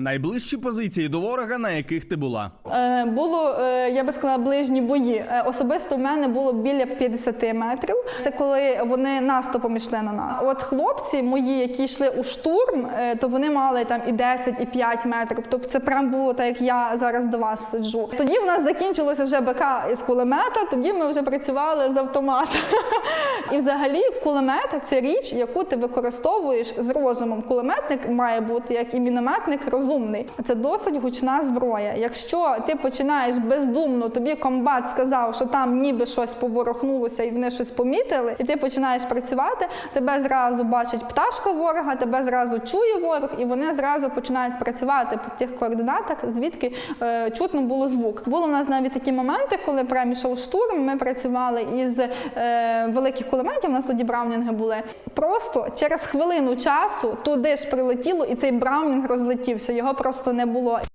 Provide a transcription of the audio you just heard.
Найближчі позиції до ворога, на яких ти була. Е, Було, е, я би сказала, ближні бої. Е, Особисто в мене було біля 50 метрів. Це коли вони наступом йшли на нас. От хлопці мої, які йшли у штурм, то вони мали там і 10, і 5 метрів. Тобто це прям було так, як я зараз до вас сиджу. Тоді в нас закінчилося вже БК із кулемета, тоді ми вже працювали з автомата. І взагалі кулемет це річ, яку ти використовуєш з розумом. Кулеметник має бути як і мінометник розумний. Це досить гучна зброя. Якщо ти починаєш бездумно, тобі комбат сказав, що там ніби щось поворухнулося і вони щось помітили, і ти починаєш працювати, тебе зразу бачить пташка ворога, тебе зразу чує ворог, і вони зразу починають працювати по тих координатах, звідки е, чутно було звук. Було в нас навіть такі моменти, коли прямо йшов штурм. Ми працювали із е, великих кулеметів. У нас тоді браунінги були. Просто через хвилину часу туди ж прилетіло, і цей браунінг розлетівся. Його просто не було.